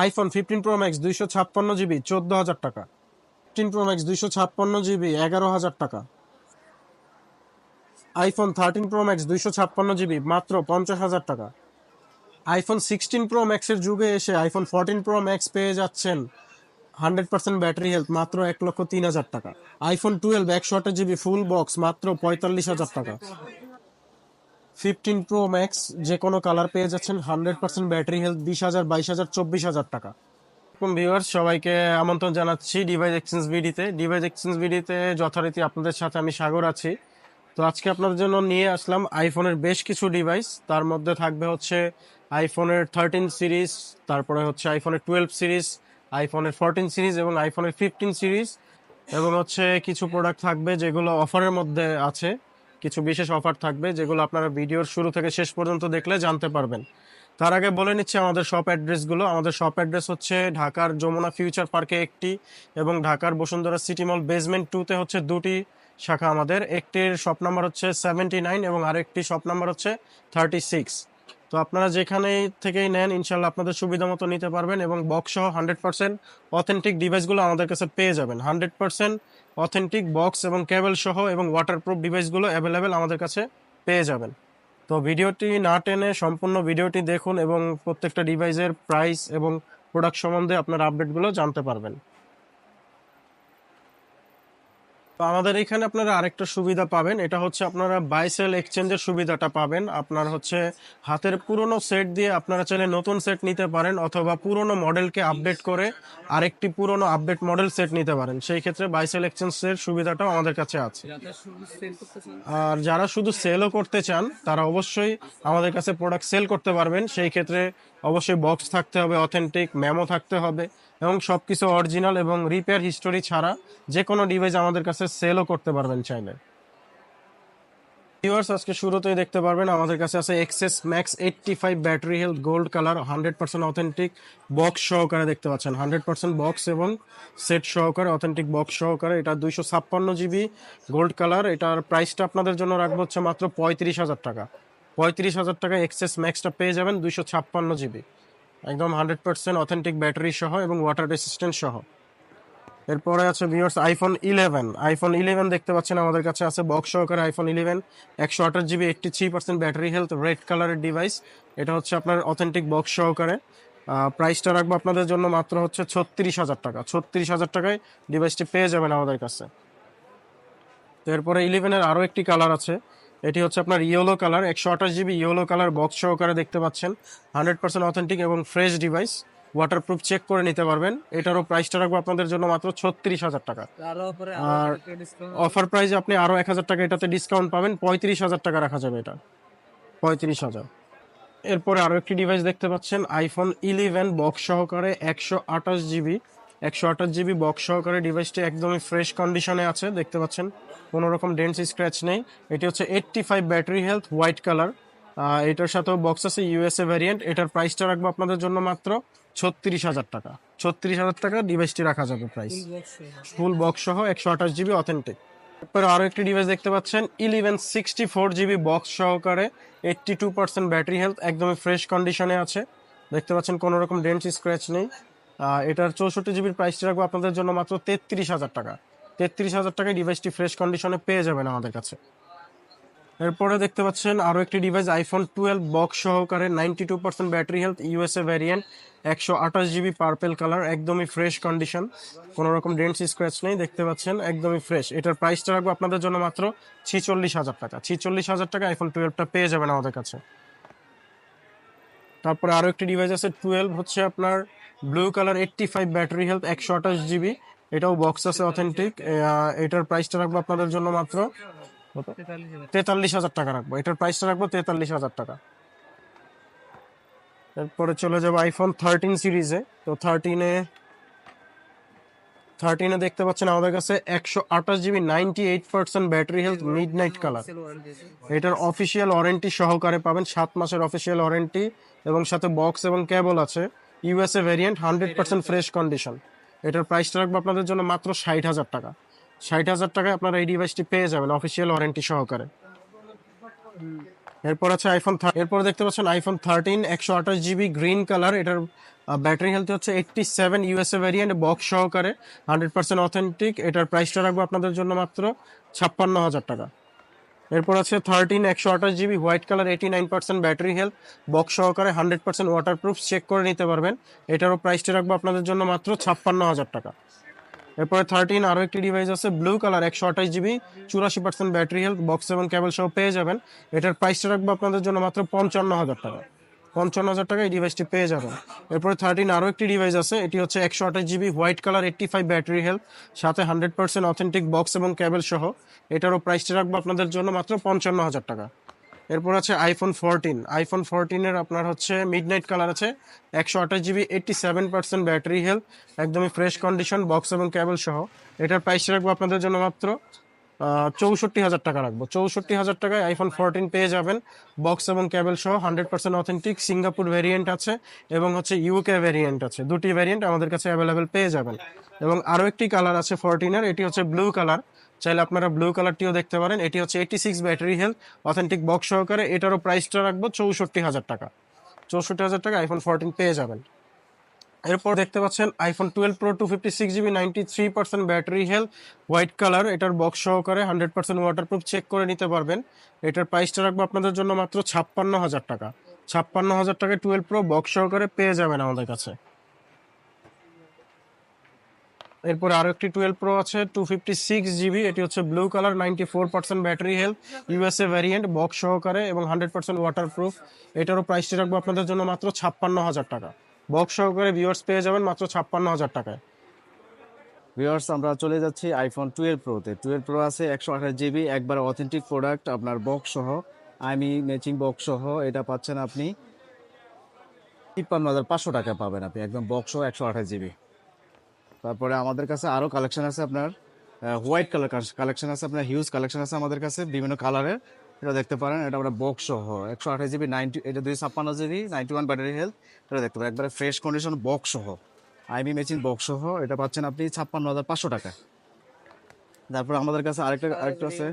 IPhone fifteen pro max দুইশো ছাপ্পান্ন GB, চোদ্দ হাজার টাকা। ফিফটিন প্রো ম্যাক্স দুইশো ছাপ্পান্ন জিবি, এগারো হাজার টাকা। আইফোন থার্টিন প্রো ম্যাক্স দুইশো ছাপ্পান্ন জিবি, মাত্র পঞ্চাশ হাজার টাকা। আইফোন সিক্সটিন প্রো ম্যাক্সের যুগে এসে আইফোন ফোরটিন প্রো ম্যাক্স পেয়ে যাচ্ছেন হান্ড্রেড পার্সেন্ট ব্যাটারি হেলথ, মাত্র এক লক্ষ তিন হাজার টাকা। আইফোন টুয়েলভ একশো আঠাশ জিবি ফুল বক্স মাত্র পঁয়তাল্লিশ হাজার টাকা। ফিফটিন প্রো ম্যাক্স যে কোনো কালার পেয়ে যাচ্ছেন হান্ড্রেড পার্সেন্ট ব্যাটারি হেলথ বিশ হাজার বাইশ হাজার চব্বিশ হাজার টাকা। ভিউয়ার্স সবাইকে আমন্ত্রণ জানাচ্ছি ডিভাইস এক্সচেঞ্জ ভিডিতে ডিভাইস এক্সচেঞ্জ ভিডিতে যথারীতি আপনাদের সাথে আমি সাগর আছি। তো আজকে আপনাদের জন্য নিয়ে আসলাম আইফোনের বেশ কিছু ডিভাইস তার মধ্যে থাকবে হচ্ছে আইফোনের থার্টিন সিরিজ তারপরে হচ্ছে আইফোনের টুয়েলভ সিরিজ আইফোনের ফোরটিন সিরিজ এবং আইফোনের ফিফটিন সিরিজ এবং হচ্ছে কিছু প্রোডাক্ট থাকবে যেগুলো অফারের মধ্যে আছে। কিছু বিশেষ অফার থাকবে যেগুলো আপনারা ভিডিওর শুরু থেকে শেষ পর্যন্ত দেখলে জানতে পারবেন। তার আগে বলে নিচ্ছে আমাদের শপ অ্যাড্রেসগুলো আমাদের শপ অ্যাড্রেস হচ্ছে ঢাকার যমুনা ফিউচার পার্কে একটি এবং ঢাকার বসুন্ধরা সিটি মল বেসমেন্ট টুতে হচ্ছে দুটি শাখা আমাদের। একটির শপ নাম্বার হচ্ছে সেভেন্টি নাইন এবং আরেকটি শপ নাম্বার হচ্ছে থার্টি সিক্স তো আপনারা যেখানেই থেকেই নেন ইনশাল্লাহ আপনাদের সুবিধা মতো নিতে পারবেন এবং বক্স সহ হান্ড্রেড পার্সেন্ট অথেন্টিক ডিভাইসগুলো আমাদের কাছে পেয়ে যাবেন। হান্ড্রেড পার্সেন্ট অথেন্টিক বক্স এবং কেবল সহ এবং ওয়াটারপ্রুফ ডিভাইসগুলো অ্যাভেলেবেল আমাদের কাছে পেয়ে যাবেন। তো ভিডিওটি না টেনে সম্পূর্ণ ভিডিওটি দেখুন এবং প্রত্যেকটা ডিভাইসের প্রাইস এবং প্রোডাক্ট সম্বন্ধে আপনার আপডেটগুলো জানতে পারবেন। তো আমাদের এখানে আপনারা আরেকটা সুবিধা পাবেন। এটা হচ্ছে আপনারা বাইসেল এক্সচেঞ্জের সুবিধাটা পাবেন। আপনার হচ্ছে হাতের পুরনো সেট দিয়ে আপনারা চাইলে নতুন সেট নিতে পারেন অথবা পুরনো মডেলকে আপডেট করে আরেকটি পুরনো আপডেট মডেল সেট নিতে পারেন। সেই ক্ষেত্রে বাইসেল এক্সচেঞ্জের সুবিধাটাও আমাদের কাছে আছে। আর যারা শুধু সেলও করতে চান, তারা অবশ্যই আমাদের কাছে প্রোডাক্ট সেল করতে পারবেন। সেই ক্ষেত্রে অবশ্যই বক্স থাকতে হবে অথেন্টিক মেমো থাকতে হবে। এবং সব কিছু অরিজিনাল এবং রিপেয়ার হিস্টোরি ছাড়া যে কোনো ডিভাইস আমাদের কাছে সেলও করতে পারবেন চাইলে। ভিউয়ার্স আজকে শুরুতেই দেখতে পারবেন, আমাদের কাছে আছে XS max eighty five battery health gold colour hundred percent authentic box সহকারে দেখতে পাচ্ছেন। হান্ড্রেড পার্সেন্ট বক্স এবং সেট সহকারে অথেন্টিক বক্স সহকারে। এটা দুইশো ছাপ্পান্ন জিবি গোল্ড কালার এটার প্রাইসটা আপনাদের জন্য রাখব হচ্ছে মাত্র পঁয়ত্রিশ হাজার টাকা। পঁয়ত্রিশ হাজার টাকা এক্সেস ম্যাক্সটা পেয়ে যাবেন দুইশো ছাপ্পান্ন জিবি। একদম হান্ড্রেড পার্সেন্ট অথেন্টিক ব্যাটারি সহ এবং ওয়াটার রেসিস্ট্যান্ট সহ। এরপরে আছে viewers iPhone eleven iPhone eleven দেখতে পাচ্ছেন, আমাদের কাছে আছে বক্স সহকারে আইফোন ইলেভেন একশো আঠাশ GB eighty three percent battery health red কালারের ডিভাইস এটা হচ্ছে আপনার অথেন্টিক বক্স সহকারে। প্রাইসটা রাখব আপনাদের জন্য মাত্র হচ্ছে ছত্রিশ হাজার টাকা। ছত্রিশ হাজার টাকায় ডিভাইসটি পেয়ে যাবেন আমাদের কাছে। তো এরপরে ইলেভেনের আরও একটি কালার আছে। এটি হচ্ছে আপনার ইয়েলো কালার একশো আঠাশ জিবি ইয়েলো কালার বক্স সহকারে দেখতে পাচ্ছেন। হান্ড্রেড পার্সেন্ট অথেন্টিক এবং ফ্রেশ ডিভাইস ওয়াটারপ্রুফ চেক করে নিতে পারবেন। এটারও প্রাইসটা রাখব আপনাদের জন্য মাত্র ছত্রিশ হাজার টাকা। আর অফার প্রাইসে আপনি আরও এক হাজার টাকা এটাতে ডিসকাউন্ট পাবেন। পঁয়ত্রিশ হাজার টাকা রাখা যাবে এটা। পঁয়ত্রিশ হাজার। এরপরে আরও একটি ডিভাইস দেখতে পাচ্ছেন আইফোন ইলেভেন বক্স সহকারে একশো আঠাশ জিবি। একশো আঠাশ জিবি বক্স সহকারে ডিভাইসটি একদমই ফ্রেশ কন্ডিশনে আছে দেখতে পাচ্ছেন। কোনো রকম ডেন্স স্ক্র্যাচ নেই। এটি হচ্ছে eighty five battery health white colour এটার সাথেও বক্স আছে ইউএসএ ভ্যারিয়েন্ট এটার প্রাইসটা রাখব আপনাদের জন্য মাত্র ছত্রিশ হাজার টাকা। ছত্রিশ হাজার টাকা ডিভাইসটি রাখা যাবে প্রাইস ফুল বক্স সহ। একশো আঠাশ জিবি অথেন্টিক এরপরে আরও একটি ডিভাইস দেখতে পাচ্ছেন eleven sixty four GB box সহকারে eighty two percent battery health একদমই ফ্রেশ কন্ডিশনে আছে। দেখতে পাচ্ছেন কোনো রকম ডেন্ট স্ক্র্যাচ নেই। এটার চৌষট্টি জিবির প্রাইসটি রাখব আপনাদের জন্য মাত্র তেত্রিশ হাজার টাকা। তেত্রিশ হাজার টাকায় ডিভাইসটি ফ্রেশ কন্ডিশনে পেয়ে যাবেন আমাদের কাছে। এরপরে দেখতে পাচ্ছেন আরও একটি ডিভাইস আইফোন টুয়েলভ বক্স সহকারে ninety two percent battery health USA variant একশো আঠাশ জিবি পার্পেল কালার একদমই ফ্রেশ কন্ডিশন কোনো রকম ডেন্টস স্ক্র্যাচ নেই, দেখতে পাচ্ছেন, একদমই ফ্রেশ এটার প্রাইসটা রাখব আপনাদের জন্য মাত্র ছিচল্লিশ হাজার টাকা। ছিচল্লিশ হাজার টাকা আইফোন টুয়েলভটা পেয়ে যাবেন আমাদের কাছে। তারপরে আরও একটি ডিভাইস আছে টুয়েলভ হচ্ছে আপনার blue colour eighty five battery health একশো আঠাশ জিবি এটাও বক্স আছে অথেন্টিক এটার প্রাইসটা রাখব আপনাদের জন্য মাত্র তেতাল্লিশ হাজার টাকা রাখব। এটার প্রাইসটা রাখব তেতাল্লিশ হাজার টাকা। এরপরে চলে যাব আইফোন থার্টিন সিরিজে তো থার্টিনে থার্টিনে দেখতে পাচ্ছেন আমাদের কাছে একশো আঠাশ GB ninety eight percent battery health midnight colour এটার অফিসিয়াল ওয়ারেন্টি সহকারে পাবেন, সাত মাসের অফিসিয়াল ওয়ারেন্টি এবং সাথে বক্স এবং কেবল আছে। USA variant hundred percent fresh condition এটার প্রাইসটা রাখব আপনাদের জন্য মাত্র ষাট হাজার টাকা। ষাট হাজার টাকায় আপনারা এই ডিভাইসটি পেয়ে যাবেন অফিসিয়াল ওয়ারেন্টি সহকারে। এরপর আছে আইফোন এরপর দেখতে পাচ্ছেন আইফোন থার্টিন একশো আঠাশ জিবি গ্রিন কালার এটার ব্যাটারি হেলথ হচ্ছে eighty seven USA variant box সহকারে। হান্ড্রেড পার্সেন্ট অথেন্টিক এটার প্রাইসটা রাখব আপনাদের জন্য মাত্র ছাপ্পান্ন হাজার টাকা। এরপর আছে থার্টিন একশো আঠাশ GB white colour eighty nine percent battery health box সহকারে hundred percent waterproof check করে নিতে পারবেন। এটারও প্রাইসটা রাখব আপনাদের জন্য মাত্র ছাপ্পান্ন হাজার টাকা। এরপরে থার্টিন আরও একটি ডিভাইস আছে ব্লু কালার একশো আঠাশ জিবি চুরাশি পার্সেন্ট ব্যাটারি হেলথ বক্স এবং কেবল সহ পেয়ে যাবেন। এটার প্রাইসটা রাখব আপনাদের জন্য মাত্র পঞ্চান্ন হাজার টাকা। পঞ্চান্ন হাজার টাকা এই ডিভাইসটি পেয়ে যাবেন। এরপরে থার্টিন আরও একটি ডিভাইস আছে, এটি হচ্ছে একশো আঠাশ GB white colour eighty five battery health সাথে হান্ড্রেড পার্সেন্ট অথেন্টিক বক্স এবং কেবল সহ। এটারও প্রাইসটা রাখব আপনাদের জন্য মাত্র পঞ্চান্ন হাজার টাকা। এরপর আছে আইফোন ফোরটিন আইফোন ফোরটিনের আপনার হচ্ছে মিড নাইট কালার আছে, একশো আঠাশ GB eighty seven percent battery health একদমই ফ্রেশ কন্ডিশন বক্স এবং কেবল সহ। এটার প্রাইস রাখব আপনাদের জন্য মাত্র চৌষট্টি হাজার টাকা রাখব। চৌষট্টি হাজার টাকায় আইফোন ফোরটিন পেয়ে যাবেন। বক্স এবং কেবল সহ hundred percent authentic Singapore variant আছে এবং হচ্ছে ইউকে ভ্যারিয়েন্ট আছে। দুটি ভ্যারিয়েন্ট আমাদের কাছে অ্যাভেলেবেল পেয়ে যাবেন। এবং আরও একটি কালার আছে ফোরটিনের এটি হচ্ছে ব্লু কালার চাইলে আপনারা ব্লু কালারটিও দেখতে পারেন। এটি হচ্ছে eighty six battery health authentic box সহকারে। এটারও প্রাইসটা রাখব চৌষট্টি হাজার টাকা। চৌষট্টি হাজার টাকা আইফোন ফোরটিন পেয়ে যাবেন। এরপর দেখতে পাচ্ছেন iPhone twelve pro two fifty six GB ninety three percent battery health white colour এটার বক্স সহকারে হান্ড্রেড পার্সেন্ট ওয়াটারপ্রুফ চেক করে নিতে পারবেন। এটার প্রাইসটা রাখব আপনাদের জন্য মাত্র ছাপ্পান্ন হাজার টাকা। ছাপ্পান্ন হাজার টাকায় টুয়েলভ প্রো বক্স সহকারে পেয়ে যাবেন আমাদের কাছে। এরপর আরও একটি টুয়েলভ প্রো আছে টু ফিফটি সিক্স জিবি এটি হচ্ছে blue colour ninety four percent battery health USA variant box সহকারে এবং হান্ড্রেড পার্সেন্ট ওয়াটারপ্রুফ এটারও প্রাইসটি রাখব আপনাদের জন্য মাত্র ছাপ্পান্ন হাজার টাকা। বক্স সহকারে ভিউয়ার্স পেয়ে যাবেন মাত্র ছাপ্পান্ন হাজার টাকায়। ভিউয়ার্স আমরা চলে যাচ্ছি আইফোন টুয়েলভ প্রোতে টুয়েলভ প্রো আছে একশো আঠাশ জিবি একবার অথেন্টিক প্রোডাক্ট আপনার বক্স সহ আইমি ম্যাচিং বক্স সহ, এটা পাচ্ছেন আপনি তিপ্পান্ন হাজার পাঁচশো টাকা পাবেন আপনি, একদম বক্স একশো আঠাশ জিবি তারপরে আমাদের কাছে আরও কালেকশন আছে আপনার হোয়াইট কালার কালেকশন আছে আপনার হিউজ কালেকশন আছে আমাদের কাছে, বিভিন্ন কালারের এটা দেখতে পারেন এটা আমরা বক্স সহ একশো আঠাশ জিবি নাইনটি এটা দুই ছাপ্পান্ন GB ninety one battery health এটা দেখতে পারেন একবারে ফ্রেশ কন্ডিশন বক্স সহ আইবি মেচিন বক্স সহ এটা পাচ্ছেন আপনি ছাপ্পান্ন হাজার পাঁচশো টাকা। তারপর আমাদের কাছে আরেকটা আরেকটা আছে।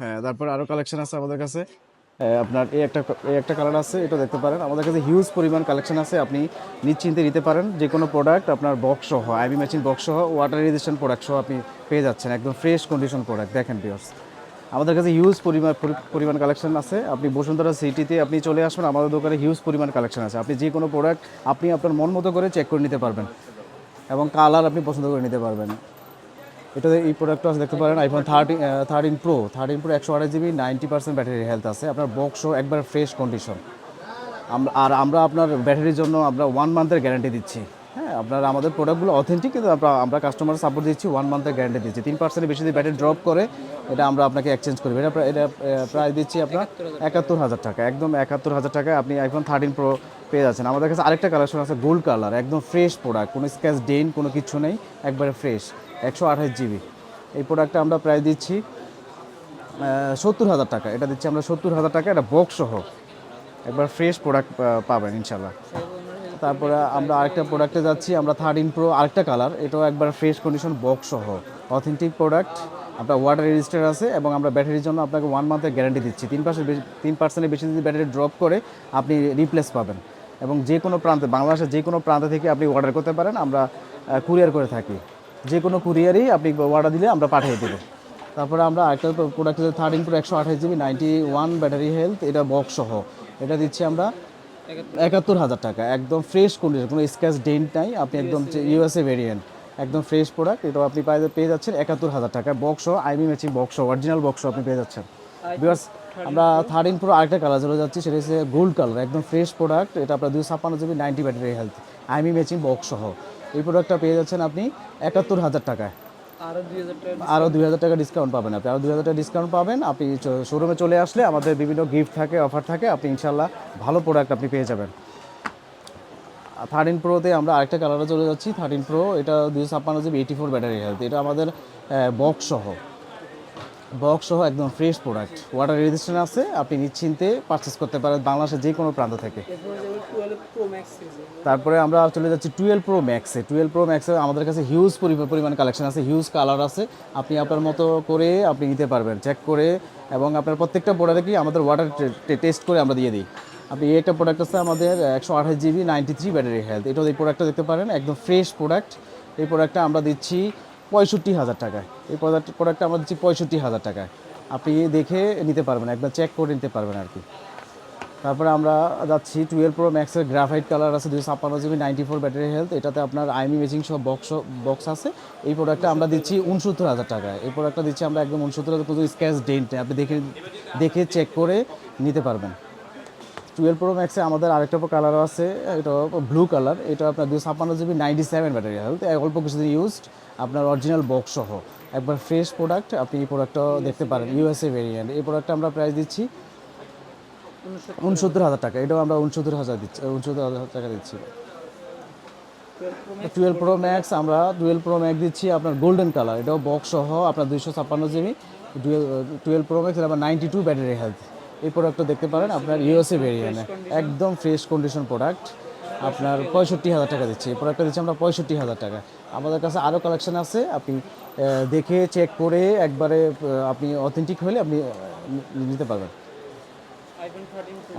হ্যাঁ তারপর আরও কালেকশন আছে আমাদের কাছে। আপনার এই একটা এই একটা কালার আছে এটা দেখতে পারেন আমাদের কাছে হিউজ পরিমাণ কালেকশন আছে আপনি নিশ্চিন্তে নিতে পারেন যে কোনো প্রোডাক্ট আপনার বক্স সহ আইবি মেচিন বক্স সহ ওয়াটার রেজিস্ট্যান্ট প্রোডাক্ট সহ আপনি পেয়ে যাচ্ছেন একদম ফ্রেশ কন্ডিশন প্রোডাক্ট দেখেন বিয়ার্স আমাদের কাছে হিউজ পরিমাণ পরিমাণ কালেকশন আছে। আপনি বসুন্ধরা সিটিতে আপনি চলে আসবেন, আমাদের দোকানে হিউজ পরিমাণ কালেকশন আছে। আপনি যে কোনো প্রোডাক্ট আপনি আপনার মন মতো করে চেক করে নিতে পারবেন। এবং কালার আপনি পছন্দ করে নিতে পারবেন। এটা এই প্রোডাক্টটা আছে, দেখতে পারেন iPhone thirteen thirteen pro thirteen pro একশো আঠাশ GB ninety percent battery health আছে। আপনার বক্সও একবার ফ্রেশ কন্ডিশন আর আমরা আপনার ব্যাটারির জন্য আমরা ওয়ান মান্থের গ্যারান্টি দিচ্ছি। হ্যাঁ আপনার আমাদের প্রোডাক্টগুলো অথেন্টিক কিন্তু আমরা কাস্টমার সাপোর্ট দিচ্ছি ওয়ান মান্থের গ্যারান্টি দিচ্ছি। তিন পার্সেন্টের বেশি যদি ব্যাটারি ড্রপ করে, এটা আমরা আপনাকে এক্সচেঞ্জ করব। এটা এটা প্রায় দিচ্ছি আপনার একাত্তর হাজার টাকা। একদম একাত্তর হাজার টাকায় আপনি আইফোন থার্টিন প্রো পেয়ে যাচ্ছেন। আমাদের কাছে আরেকটা কালেকশন আছে গোল্ড কালার একদম ফ্রেশ প্রোডাক্ট কোনো স্ক্যাচ ডেন কোনো কিছু নেই, একবারে ফ্রেশ একশো আঠাশ জিবি এই প্রোডাক্টটা আমরা প্রায় দিচ্ছি সত্তর হাজার টাকা। এটা দিচ্ছি আমরা সত্তর হাজার টাকা, এটা বক্স সহ। একবার ফ্রেশ প্রোডাক্ট পাবেন ইনশাল্লাহ তারপরে আমরা আরেকটা প্রোডাক্টে যাচ্ছি, আমরা থার্টিন প্রো আরেকটা কালার এটাও একবার ফ্রেশ কন্ডিশন বক্স সহ। অথেন্টিক প্রোডাক্ট আপনার ওয়াটার রেজিস্টার আছে এবং আমরা ব্যাটারির জন্য আপনাকে ওয়ান মান্থের গ্যারান্টি দিচ্ছি। তিন পার্সেন্ট তিন পার্সেন্টের বেশি যদি ব্যাটারি ড্রপ করে, আপনি রিপ্লেস পাবেন। এবং যে কোনো প্রান্তে, বাংলাদেশের যে কোনো প্রান্ত থেকে আপনি অর্ডার করতে পারেন, আমরা কুরিয়ার করে থাকি। যে কোনো কুরিয়ারই আপনি অর্ডার দিলে আমরা পাঠিয়ে দেবো। তারপরে আমরা আরেকটা প্রোডাক্ট থার্টিন প্রো একশো আঠাশ GB ninety one battery health এটা বক্স সহ। এটা দিচ্ছি আমরা একাত্তর হাজার টাকা একদম ফ্রেশ কন্ডিশন কোনো স্ক্যাচ ডেন্ট নাই আপনি একদম ইউএসএ ভেরিয়েন্ট একদম ফ্রেশ প্রোডাক্ট এটাও আপনি পেয়ে যাচ্ছেন একাত্তর হাজার টাকা। Box IMEI matching box original box আপনি পেয়ে যাচ্ছেন। বিকজ আমরা থার্টিন প্রো আরেকটা কালার চলে যাচ্ছি সেটা হচ্ছে গোল্ড কালার একদম ফ্রেশ প্রোডাক্ট এটা আপনার দুশো ছাপ্পান্ন GB ninety battery health IMEI matching box সহ। এই প্রোডাক্টটা পেয়ে যাচ্ছেন আপনি একাত্তর হাজার টাকায়। আরও দুই হাজার টাকা ডিসকাউন্ট পাবেন আপনি। আরও দুই হাজার টাকা ডিসকাউন্ট পাবেন। আপনি শোরুমে চলে আসলে আমাদের বিভিন্ন গিফট থাকে অফার থাকে, আপনি ইনশাল্লাহ ভালো প্রোডাক্ট আপনি পেয়ে যাবেন। থার্টিন প্রোতে আমরা আরেকটা কালারে চলে যাচ্ছি। থার্টিন প্রো এটা দুশো ছাপ্পান্ন GB eighty four battery health এটা আমাদের বক্স সহ। বক্স সহ একদম ফ্রেশ প্রোডাক্ট ওয়াটার রেজিস্ট্রেশন আছে, আপনি নিশ্চিন্তে পারচেস করতে পারেন বাংলাদেশের যে কোনো প্রান্ত থেকে। তারপরে আমরা চলে যাচ্ছি টুয়েলভ প্রো ম্যাক্সে টুয়েলভ প্রো ম্যাক্সে আমাদের কাছে হিউজ পরিমাণ কালেকশন আছে হিউজ কালার আছে। আপনি আপনার মতো করে আপনি নিতে পারবেন চেক করে এবং আপনার প্রত্যেকটা প্রোডাক্টে কি আমাদের ওয়াটার টেস্ট করে আমরা দিয়ে দিই। আপনি একটা প্রোডাক্ট আছে আমাদের একশো আঠাশ GB ninety three battery health এটা এই প্রোডাক্টটা দেখতে পারেন, একদম ফ্রেশ প্রোডাক্ট এই প্রোডাক্টটা আমরা দিচ্ছি পঁয়ষট্টি হাজার টাকায়। এই প্রোডাক্ট প্রোডাক্টটা আমরা দিচ্ছি পঁয়ষট্টি হাজার টাকায়। আপনি দেখে নিতে পারবেন, একবার চেক করে নিতে পারবেন আর কি। তারপরে আমরা যাচ্ছি টুয়েলভ প্রো ম্যাক্সের গ্রাফাইট কালার আছে দুশো ছাপ্পান্ন GB ninety four battery health এটাতে আপনার আইমি ম্যাচিং সব বক্স বক্স আছে। এই প্রোডাক্টটা আমরা দিচ্ছি উনসত্তর হাজার টাকায়। এই প্রোডাক্টটা দিচ্ছি আমরা একদম উনসত্তর হাজার, কোনো স্ক্যাচ ডেন্ট আপনি দেখে দেখে চেক করে নিতে পারবেন। টুয়েলভ প্রো ম্যাক্সে আমাদের আরেকটা কালার আছে এটা ব্লু কালার এটা আপনার দুশো ছাপ্পান্ন GB ninety seven battery health অল্প কিছুদিন ইউজড আপনার অরিজিনাল বক্স সহ। একবার ফ্রেশ প্রোডাক্ট আপনি এই প্রোডাক্টটা দেখতে পারেন ইউএসএ ভেরিয়েন্ট এই প্রোডাক্টটা আমরা প্রাইস দিচ্ছি উনসত্তর হাজার টাকা এটাও আমরা উনসত্তর হাজার দিচ্ছি উনসত্তর হাজার টাকা দিচ্ছি। টুয়েলভ প্রো ম্যাক্স আমরা টুয়েলভ প্রো ম্যাক্স দিচ্ছি আপনার গোল্ডেন কালার এটাও বক্স সহ আপনার দুইশো ছাপ্পান্ন জিবি টুয়েলভ প্রো ম্যাক্স আবার নাইনটি টু ব্যাটারি হেলথ এই প্রোডাক্টটা দেখতে পারেন, আপনার ইউএসএ ভেরিয়েন্ট একদম ফ্রেশ কন্ডিশন প্রোডাক্ট আপনার পঁয়ষট্টি হাজার টাকা দিচ্ছি। এই প্রোডাক্টটা দিচ্ছি আমরা পঁয়ষট্টি হাজার টাকা। আমাদের কাছে আরও কালেকশন আছে, আপনি দেখে চেক করে একবারে আপনি অথেন্টিক হলে আপনি নিতে পারবেন।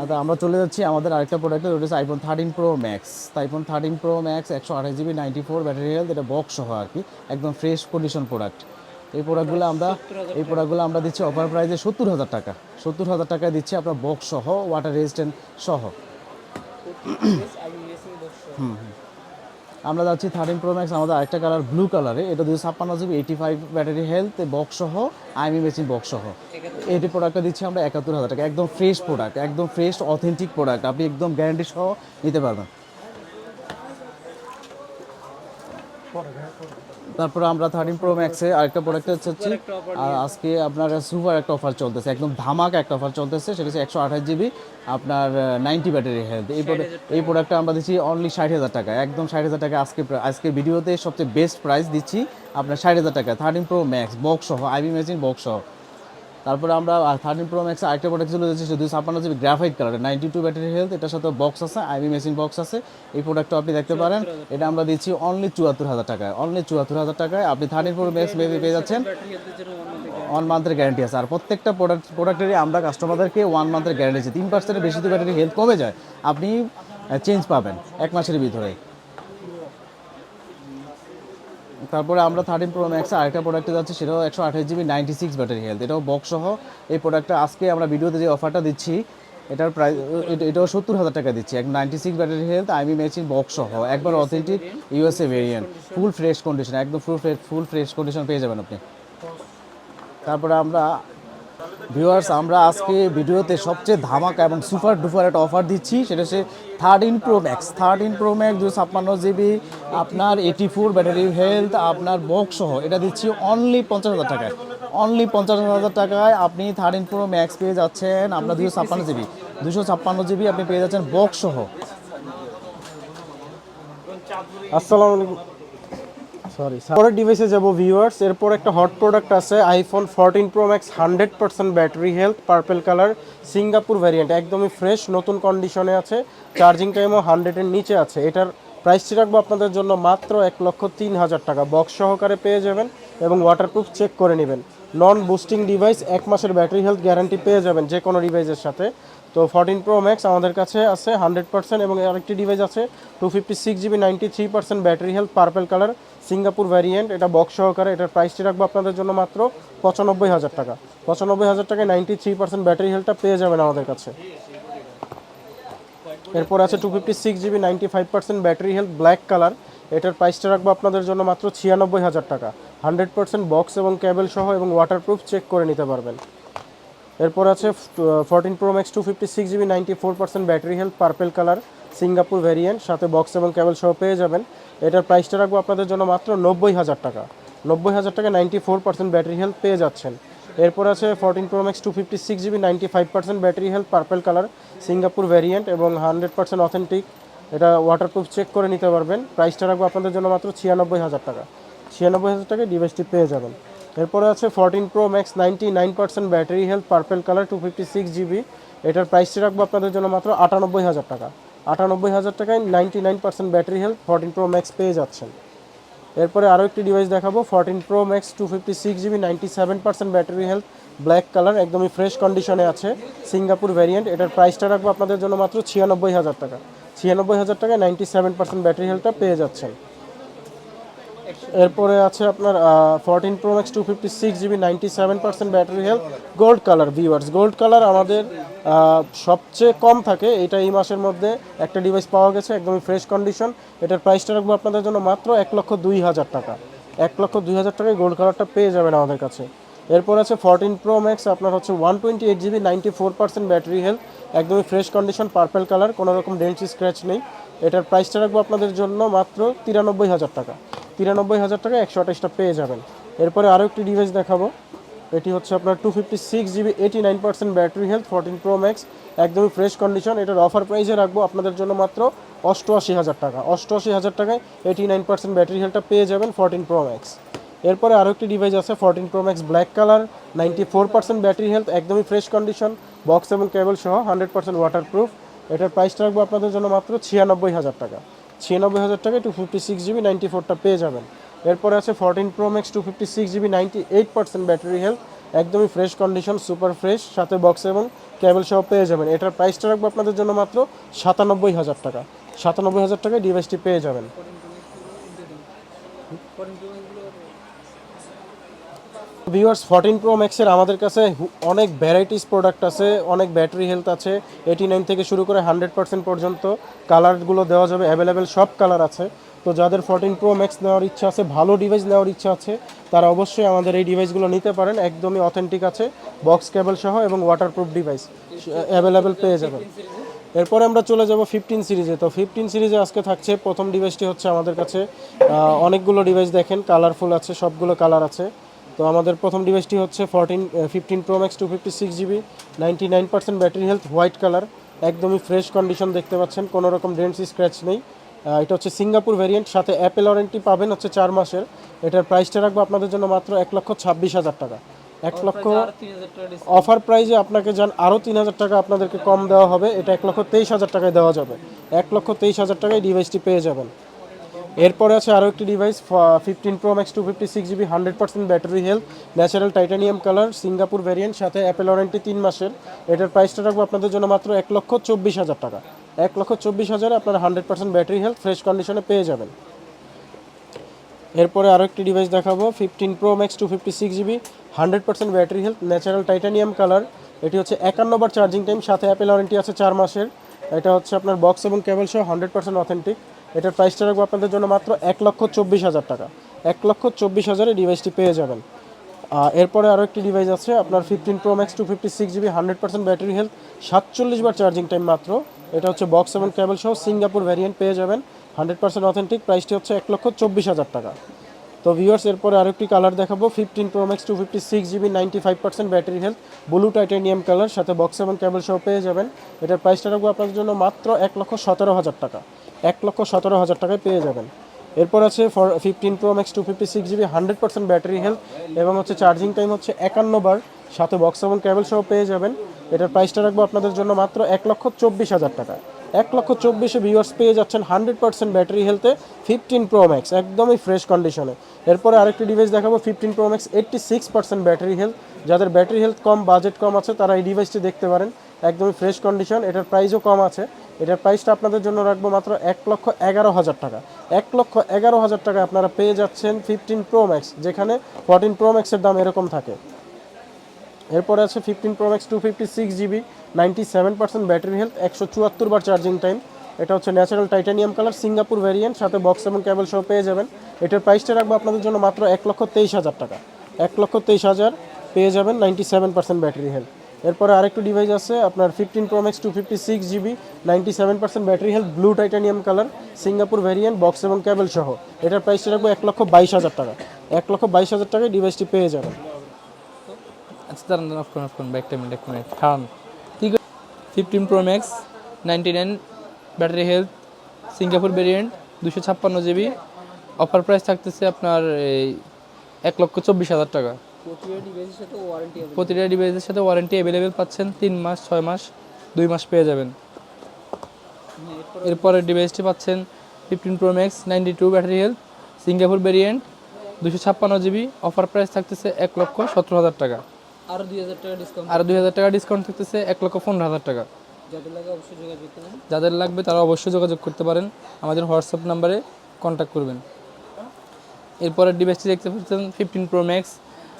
আচ্ছা আমরা চলে যাচ্ছি আমাদের আরেকটা প্রোডাক্ট ওটা হচ্ছে iPhone thirteen pro max iPhone thirteen pro max একশো আঠাশ GB ninety four battery health এটা বক্স সহ আর কি। একদম ফ্রেশ কন্ডিশন প্রোডাক্ট এই প্রোডাক্টগুলো আমরা এই প্রোডাক্টগুলো আমরা দিচ্ছি অফার প্রাইসে সত্তর হাজার টাকা। সত্তর হাজার টাকায় দিচ্ছি আপনার বক্স সহ ওয়াটার রেজিস্ট্যান্ট সহ। রেসিং আমরা যাচ্ছি থার্টিন প্রো ম্যাক্স আমাদের আরেকটা কালার ব্লু কালারে এটা দুশো ছাপ্পান্ন GB eighty five battery health box সহ আইমি মেশিন বক্স সহ। এটি প্রোডাক্টটা দিচ্ছি আমরা একাত্তর হাজার টাকা। একদম ফ্রেশ প্রোডাক্ট একদম ফ্রেশ অথেন্টিক প্রোডাক্ট আপনি একদম গ্যারান্টি সহ নিতে পারবেন। তারপরে আমরা থার্টিন প্রো ম্যাক্সে আরেকটা প্রোডাক্ট হচ্ছে আর আজকে আপনার সুপার একটা অফার চলতেছে একদম ধামাকা একটা অফার চলতেছে সেটা হচ্ছে একশো আঠাশ জিবি আপনার নাইনটি ব্যাটারি হেলথ এই এই প্রোডাক্টটা আমরা দিচ্ছি অনলি ষাট হাজার টাকা একদম ষাট হাজার টাকা আজকে আজকে ভিডিওতে সবচেয়ে বেস্ট প্রাইস দিচ্ছি আপনার ষাট হাজার টাকা। থার্টিন প্রো ম্যাক্স বক্স সহ আইবি ম্যাচিং বক্স সহ। তারপরে আমরা থার্টিন প্রো ম্যাক্স আরেকটা প্রোডাক্ট চলে যাচ্ছে দুই ছাপ্পান্ন GB graphite colour ninety two battery health এটার সাথে বক্স আছে আইবি মেশিন বক্স আছে। এই প্রোডাক্টটা আপনি দেখতে পারেন এটা আমরা দিচ্ছি অনলি চুয়াত্তর হাজার টাকায় অনলি চুয়াত্তর হাজার টাকায়। আপনি থার্টিন প্রো ম্যাক্স পেয়ে যাচ্ছেন। ওয়ান মান্থের গ্যারান্টি আছে। আর প্রত্যেকটা প্রোডাক্ট প্রোডাক্টেরই আমরা কাস্টমারদেরকে ওয়ান মান্থের গ্যারান্টি আছে তিন পার্সেন্টের বেশি তো ব্যাটারি হেলথ কমে যায়। আপনি চেঞ্জ পাবেন এক মাসের ভিতরে। তারপরে আমরা থার্টিন প্রো ম্যাক্স আরেকটা প্রোডাক্টে যাচ্ছে, সেটাও একশো আঠাশ GB ninety six battery health এটাও বক্স সহ এই প্রোডাক্টটা আজকে আমরা ভিডিওতে যে অফারটা দিচ্ছি, এটার প্রাইস এটাও সত্তর হাজার টাকা দিচ্ছি। এক ninety six battery health IMEI matching box সহ। একবার authentic USA variant full fresh condition একদম full fresh full fresh condition পেয়ে যাবেন আপনি। তারপরে আমরা ভিউয়ার্স আমরা আজকে ভিডিওতে সবচেয়ে ধামাকা এবং সুপার ডুপার একটা অফার দিচ্ছি। সেটা হচ্ছে thirteen pro max thirteen pro max দুশো ছাপ্পান্ন জিবি আপনার এইটি ফোর ব্যাটারি হেলথ আপনার বক্স সহ। এটা দিচ্ছি অনলি পঞ্চাশ হাজার টাকায়। অনলি পঞ্চাশ হাজার টাকায় আপনি থার্টিন প্রো ম্যাক্স পেয়ে যাচ্ছেন আপনার দুশো ছাপ্পান্ন জিবি দুশো ছাপ্পান্ন জিবি আপনি পেয়ে যাচ্ছেন বক্স সহ। আসসালামু আলাইকুম। সরি পরের ডিভাইসে যাব ভিউয়ার্স এরপর একটা হট প্রোডাক্ট আছে iPhone fourteen pro max hundred percent battery health purple colour Singapore variant একদমই ফ্রেশ নতুন কন্ডিশনে আছে। চার্জিং টাইমও হান্ড্রেডের নিচে আছে। এটার প্রাইসটি রাখব আপনাদের জন্য মাত্র এক লক্ষ তিন হাজার টাকা। বক্স সহকারে পেয়ে যাবেন এবং ওয়াটারপ্রুফ চেক করে নেবেন। নন বুস্টিং ডিভাইস এক মাসের ব্যাটারি হেলথ গ্যারান্টি পেয়ে যাবেন যে কোনো ডিভাইসের সাথে। তো ফোরটিন প্রো ম্যাক্স আমাদের কাছে আছে হান্ড্রেড পার্সেন্ট এবং আরেকটি ডিভাইস আছে two fifty six GB ninety three percent battery health purple colour Singapore variant এটা বক্স সহকারে, এটার প্রাইসটি রাখব আপনাদের জন্য মাত্র পঁচানব্বই হাজার টাকা। পঁচানব্বই হাজার টাকায় নাইনটি থ্রি পার্সেন্ট ব্যাটারি হেলথটা পেয়ে যাবেন আমাদের কাছে। এরপর আছে two fifty six GB ninety five percent battery health black colour এটার প্রাইসটা রাখব আপনাদের জন্য মাত্র ছিয়ানব্বই হাজার টাকা। হান্ড্রেড পার্সেন্ট বক্স এবং কেবল সহ এবং ওয়াটারপ্রুফ চেক করে নিতে পারবেন। এরপর আছে fourteen pro max two fifty six GB ninety four percent battery health purple colour Singapore variant সাথে বক্স এবং কেবল সহ পেয়ে যাবেন। এটার প্রাইসটা রাখব আপনাদের জন্য মাত্র নব্বই হাজার টাকা। নব্বই হাজার টাকা ninety four percent battery health পেয়ে যাচ্ছেন। এরপর আছে fourteen pro max two fifty six GB ninety five percent battery health purple colour Singapore variant এবং হান্ড্রেড পার্সেন্ট অথেন্টিক এটা ওয়াটারপ্রুফ চেক করে নিতে পারবেন। প্রাইসটা রাখব আপনাদের জন্য মাত্র ছিয়ানব্বই হাজার টাকা। ছিয়ানব্বই হাজার টাকায় ডিভাইসটি পেয়ে যাবেন। এরপরে আছে fourteen pro max ninety nine percent battery health purple colour two fifty six GB এটার প্রাইসটি রাখব আপনাদের জন্য মাত্র আটানব্বই হাজার টাকা। আটানব্বই হাজার টাকায় ninety nine percent battery health fourteen pro max পেয়ে যাচ্ছেন। এরপরে আরও একটি ডিভাইস দেখাবো fourteen pro max two fifty six GB ninety seven percent battery health black colour একদমই ফ্রেশ কন্ডিশনে আছে সিঙ্গাপুর ভ্যারিয়েন্ট এটার প্রাইসটা রাখব আপনাদের জন্য মাত্র ছিয়ানব্বই হাজার টাকা। ছিয়ানব্বই হাজার টাকায় নাইনটি সেভেন পার্সেন্ট ব্যাটারি হেলথটা পেয়ে যাচ্ছেন। এরপরে আছে আপনার fourteen pro max two fifty six GB ninety seven percent battery health gold colour viewers gold colour আমাদের সবচেয়ে কম থাকে, এটা এই মাসের মধ্যে একটা ডিভাইস পাওয়া গেছে, একদমই ফ্রেশ কন্ডিশন এটার প্রাইসটা রাখব আপনাদের জন্য মাত্র এক লক্ষ দুই হাজার টাকা। এক লক্ষ দুই হাজার টাকায় গোল্ড কালারটা পেয়ে যাবেন আমাদের কাছে। এরপর আছে ফোরটিন প্রো ম্যাক্স আপনার হচ্ছে one twenty eight GB ninety four percent battery health একদমই ফ্রেশ কন্ডিশন পার্পেল কালার কোনো রকম ডেন্সি স্ক্র্যাচ নেই। এটার প্রাইসটা রাখব আপনাদের জন্য মাত্র তিরানব্বই হাজার টাকা। তিরানব্বই হাজার টাকা একশো আঠাশটা পেয়ে যাবেন। এরপরে আরও একটি ডিভাইস দেখাবো। এটি হচ্ছে আপনার two fifty six GB eighty nine percent battery health fourteen pro max একদমই ফ্রেশ কন্ডিশন এটার অফার প্রাইসে রাখব আপনাদের জন্য মাত্র অষ্টআশি হাজার টাকা। অষ্টআশি হাজার টাকায় এইটি নাইন পার্সেন্ট ব্যাটারি হেলথটা পেয়ে যাবেন ফোরটিন প্রো ম্যাক্স এরপরে আরও একটি ডিভাইস আছে fourteen pro max black colour ninety four percent battery health একদমই ফ্রেশ কন্ডিশন বক্স এবং কেবল সহ হান্ড্রেড পার্সেন্ট ওয়াটার প্রুফ এটার প্রাইসটা রাখব আপনাদের জন্য মাত্র ছিয়ানব্বই হাজার টাকা। ছিয়ানব্বই হাজার টাকায় two fifty six GB ninety ফোরটা পেয়ে যাবেন। এরপরে আছে fourteen pro max two fifty six GB ninety eight percent battery health একদমই ফ্রেশ কন্ডিশন সুপার ফ্রেশ সাথে বক্স এবং কেবল সহ পেয়ে যাবেন। এটার প্রাইসটা রাখব আপনাদের জন্য মাত্র সাতানব্বই হাজার টাকা। সাতানব্বই হাজার টাকায় ডিভাইসটি পেয়ে যাবেন। ভিউয়ার্স ফোরটিন প্রো ম্যাক্সের আমাদের কাছে অনেক ভ্যারাইটিস প্রোডাক্ট আছে, অনেক ব্যাটারি হেলথ আছে। এইটি নাইন থেকে শুরু করে হান্ড্রেড পার্সেন্ট পর্যন্ত কালারগুলো দেওয়া যাবে অ্যাভেলেবেল সব কালার আছে। তো যাদের ফোরটিন প্রো ম্যাক্স নেওয়ার ইচ্ছা আছে, ভালো ডিভাইস নেওয়ার ইচ্ছা আছে, তারা অবশ্যই আমাদের এই ডিভাইসগুলো নিতে পারেন। একদমই অথেন্টিক আছে বক্স কেবল সহ এবং ওয়াটারপ্রুফ ডিভাইস অ্যাভেলেবেল পেয়ে যাবেন। এরপরে আমরা চলে যাব ফিফটিন সিরিজে তো ফিফটিন সিরিজে আজকে থাকছে, প্রথম ডিভাইসটি হচ্ছে আমাদের কাছে অনেকগুলো ডিভাইস দেখেন কালারফুল আছে, সবগুলো কালার আছে। তো আমাদের প্রথম ডিভাইসটি হচ্ছে fourteen fifteen pro max two fifty six GB ninety nine percent battery health white colour একদমই ফ্রেশ কন্ডিশন দেখতে পাচ্ছেন, কোনো রকম ডেন্সি স্ক্র্যাচ নেই। এটা হচ্ছে সিঙ্গাপুর ভ্যারিয়েন্ট সাথে অ্যাপেল ওয়ারেন্টি পাবেন হচ্ছে চার মাসের। এটার প্রাইসটা রাখব আপনাদের জন্য মাত্র এক লক্ষ ছাব্বিশ হাজার টাকা। এক লক্ষ অফার প্রাইজে আপনাকে যান আরও তিন হাজার টাকা আপনাদেরকে কম দেওয়া হবে। এটা এক লক্ষ তেইশ হাজার টাকায় দেওয়া যাবে। এক লক্ষ তেইশ হাজার টাকায় ডিভাইসটি পেয়ে যাবেন। এরপরে আছে আরও একটি device fifteen pro max two fifty six GB hundred percent battery health natural titanium colour Singapore variant সাথে অ্যাপেল ওয়ারেন্টি তিন মাসের। এটার প্রাইসটা রাখব আপনাদের জন্য মাত্র এক লক্ষ চব্বিশ হাজার টাকা। এক লক্ষ চব্বিশ হাজারে আপনারা hundred percent battery health fresh কন্ডিশনে পেয়ে যাবেন। এরপরে আরও একটি ডিভাইস দেখাবো fifteen pro max two fifty six GB hundred percent battery health natural titanium colour এটি হচ্ছে একান্ন বার চার্জিং টাইম সাথে অ্যাপেল ওয়ারেন্টি আছে চার মাসের। এটা হচ্ছে আপনার বক্স এবং কেবল সহ হান্ড্রেড পার্সেন্ট অথেন্টিক এটার প্রাইসটা রাখব আপনাদের জন্য মাত্র এক লক্ষ চব্বিশ হাজার টাকা। এক লক্ষ চব্বিশ হাজারে ডিভাইসটি পেয়ে যাবেন। এরপরে আরও একটি ডিভাইস আছে, আপনার fifteen pro max two fifty six GB hundred percent battery health সাতচল্লিশ বার চার্জিং টাইম মাত্র। এটা হচ্ছে বক্স এবং কেবল সহ সিঙ্গাপুর ভ্যারিয়েন্ট পেয়ে যাবেন। হান্ড্রেড পার্সেন্ট অথেন্টিক প্রাইসটি হচ্ছে এক লক্ষ চব্বিশ হাজার টাকা। তো ভিউয়ার্স এরপরে আরেকটি কালার দেখাবো fifteen pro max two fifty six GB ninety five percent battery health blue titanium colour সাথে বক্স এবং কেবল সহ পেয়ে যাবেন। এটার প্রাইসটা রাখব আপনাদের জন্য মাত্র এক লক্ষ সতেরো হাজার টাকা। এক লক্ষ সতেরো হাজার টাকায় পেয়ে যাবেন। এরপর আছে for fifteen pro max two fifty six GB hundred percent battery health এবং হচ্ছে চার্জিং টাইম হচ্ছে একান্ন বার, সাথে বক্স এবং কেবল সহ পেয়ে যাবেন। এটার প্রাইসটা রাখব আপনাদের জন্য মাত্র এক লক্ষ চব্বিশ হাজার টাকা। এক লক্ষ চব্বিশে ভিউয়ার্স পেয়ে যাচ্ছেন হান্ড্রেড পার্সেন্ট ব্যাটারি হেলথে ফিফটিন প্রো ম্যাক্স একদমই ফ্রেশ কন্ডিশনে এরপরে আরেকটি ডিভাইস দেখাবো fifteen pro max eighty six percent battery health যাদের ব্যাটারি হেলথ কম বাজেট কম আছে, তারা এই ডিভাইসটি দেখতে পারেন, একদমই ফ্রেশ কন্ডিশন এটার প্রাইসও কম আছে। এটার প্রাইসটা আপনাদের জন্য রাখব মাত্র এক লক্ষ এগারো হাজার টাকা। এক লক্ষ এগারো হাজার টাকা আপনারা পেয়ে যাচ্ছেন ফিফটিন প্রো ম্যাক্স যেখানে ফোরটিন প্রো ম্যাক্সের দাম এরকম থাকে। এরপরে আছে fifteen pro max two fifty six GB ninety seven percent battery health একশো চুয়াত্তর বার চার্জিং টাইম এটা হচ্ছে natural titanium colour Singapore variant সাথে বক্স এবং কেবল সহ পেয়ে যাবেন। এটার প্রাইসটা রাখব আপনাদের জন্য মাত্র এক লক্ষ তেইশ হাজার টাকা। এক লক্ষ তেইশ হাজার পেয়ে যাবেন ninety seven percent battery health এরপরে আরেকটু ডিভাইস আছে, আপনার fifteen pro max two fifty six GB ninety seven percent battery health blue titanium colour Singapore variant box এবং কেবল সহ। এটার প্রাইসটা রাখব এক লক্ষ বাইশ হাজার টাকা। এক লক্ষ বাইশ হাজার টাকায় ডিভাইসটি পেয়ে যাবেন। আচ্ছা দাঁড়ান দাঁড়ান অফ করুন অফ করুন ব্যাকটা মিনিট এক মিনিট খান ঠিক fifteen pro max ninety nine battery health Singapore variant দুশো ছাপ্পান্ন জিবি অফার প্রাইস থাকতেছে আপনার এই এক লক্ষ চব্বিশ হাজার টাকা। প্রতিটা ডিভাইসের সাথে ওয়ারেন্টি প্রতিটা ডিভাইসের সাথে ওয়ারেন্টি অ্যাভেলেবেল পাচ্ছেন তিন মাস ছয় মাস দুই মাস পেয়ে যাবেন। এরপরে ডিভাইসটি পাচ্ছেন fifteen pro max ninety two battery health Singapore variant দুশো ছাপ্পান্ন জিবি অফার প্রাইস থাকতেছে এক লক্ষ সতেরো হাজার টাকা। আরও দুই হাজার টাকা ডিসকাউন্ট আর দুই হাজার টাকা ডিসকাউন্ট থাকতেছে এক লক্ষ পনেরো হাজার টাকা। যাদের লাগে অবশ্যই যোগাযোগ করুন। যাদের লাগবে তারা অবশ্যই যোগাযোগ করতে পারেন। আমাদের হোয়াটসঅ্যাপ নাম্বারে কন্ট্যাক্ট করবেন। এরপরে ডিভাইসটি দেখতে পাচ্ছেন fifteen pro max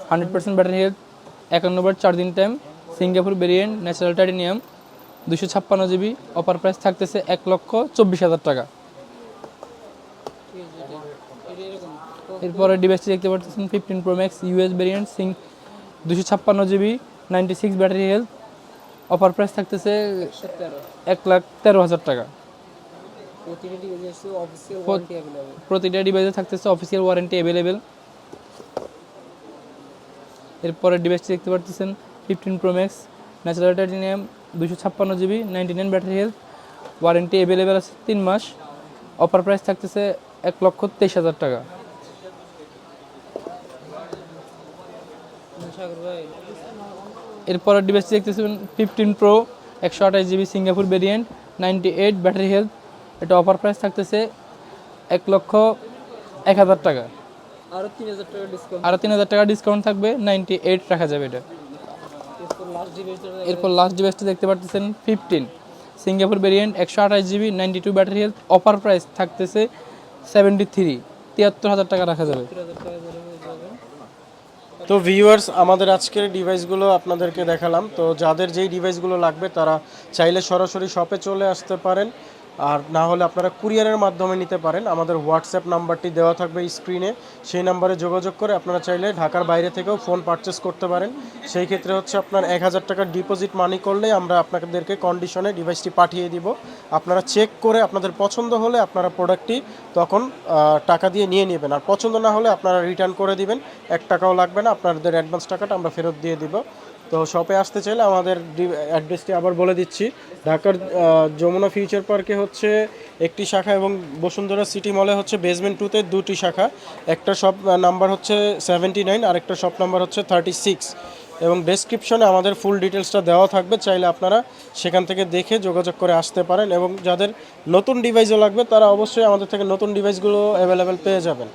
hundred percent battery health বার charging time Singapore variant natural titanium দুশো ছাপ্পান্ন জিবি অফার প্রাইস থাকতেছে এক লক্ষ চব্বিশ হাজার টাকা। এরপরে ডিভাইসটি দেখতে পাচ্ছেন fifteen pro max US variant Singh দুশো ছাপ্পান্ন GB ninety six battery health offer price থাকতেছে এক লাখ তেরো হাজার টাকা। প্রতিটি ডিভাইস থাকতেছে অফিসিয়াল ওয়ারেন্টি অ্যাভেলেবেল এরপরে ডিভাইসটি দেখতে পাচ্ছেন fifteen pro max natural titanium দুশো ছাপ্পান্ন GB ninety nine battery health warranty available আছে তিন মাস। অফার প্রাইস থাকতেছে এক লক্ষ তেইশ হাজার টাকা। ভাই ডিভাইসটি দেখতেছেন ফিফটিন প্রো একশো আঠাশ GB Singapore variant ninety eight battery health এটা অফার প্রাইস থাকতেছে এক লক্ষ এক হাজার টাকা। আরও তিন হাজার টাকা ডিসকাউন্ট আরও তিন হাজার টাকা ডিসকাউন্ট থাকবে নাইনটি এইট রাখা যাবে এটা। এরপর লাস্ট ডিভাইস এরপর লাস্ট ডিভাইসটি দেখতে পাচ্ছেন ফিফটিন সিঙ্গাপুর ভেরিয়েন্ট একশো আঠাশ GB ninety two battery health offer price থাকতেছে সেভেন্টি থ্রি তিয়াত্তর হাজার টাকা রাখা যাবে হাজার টাকা ধরে হয়ে যাবে তো ভিউয়ার্স আমাদের আজকের ডিভাইসগুলো আপনাদেরকে দেখালাম। তো যাদের যেই ডিভাইসগুলো লাগবে, তারা চাইলে সরাসরি শপে চলে আসতে পারেন। আর না হলে আপনারা কুরিয়ারের মাধ্যমে নিতে পারেন। আমাদের হোয়াটসঅ্যাপ নাম্বারটি দেওয়া থাকবে স্ক্রিনে। সেই নাম্বারে যোগাযোগ করে আপনারা চাইলে ঢাকার বাইরে থেকেও ফোন পারচেস করতে পারেন। সেই ক্ষেত্রে হচ্ছে আপনার এক হাজার টাকার ডিপোজিট মানি করলে আমরা আপনাদেরকে কন্ডিশনে ডিভাইসটি পাঠিয়ে দিব। আপনারা চেক করে আপনাদের পছন্দ হলে আপনারা প্রোডাক্টটি তখন টাকা দিয়ে নিয়ে নেবেন। আর পছন্দ না হলে আপনারা রিটার্ন করে দিবেন। এক টাকাও লাগবে না। আপনাদের অ্যাডভান্স টাকাটা আমরা ফেরত দিয়ে দিব। তো শপে আসতে চাইলে আমাদের অ্যাড্রেসটি আবার বলে দিচ্ছি। ঢাকার যমুনা ফিউচার পার্কে হচ্ছে একটি শাখা এবং বসুন্ধরা সিটি মলে হচ্ছে বেসমেন্ট টুতে দুটি শাখা। একটা শপ নাম্বার হচ্ছে সেভেন্টি নাইন আর একটা শপ নাম্বার হচ্ছে থার্টি সিক্স এবং ডেসক্রিপশনে আমাদের ফুল ডিটেলসটা দেওয়া থাকবে। চাইলে আপনারা সেখান থেকে দেখে যোগাযোগ করে আসতে পারেন এবং যাদের নতুন ডিভাইসও লাগবে, তারা অবশ্যই আমাদের থেকে নতুন ডিভাইসগুলো অ্যাভেলেবেল পেয়ে যাবেন।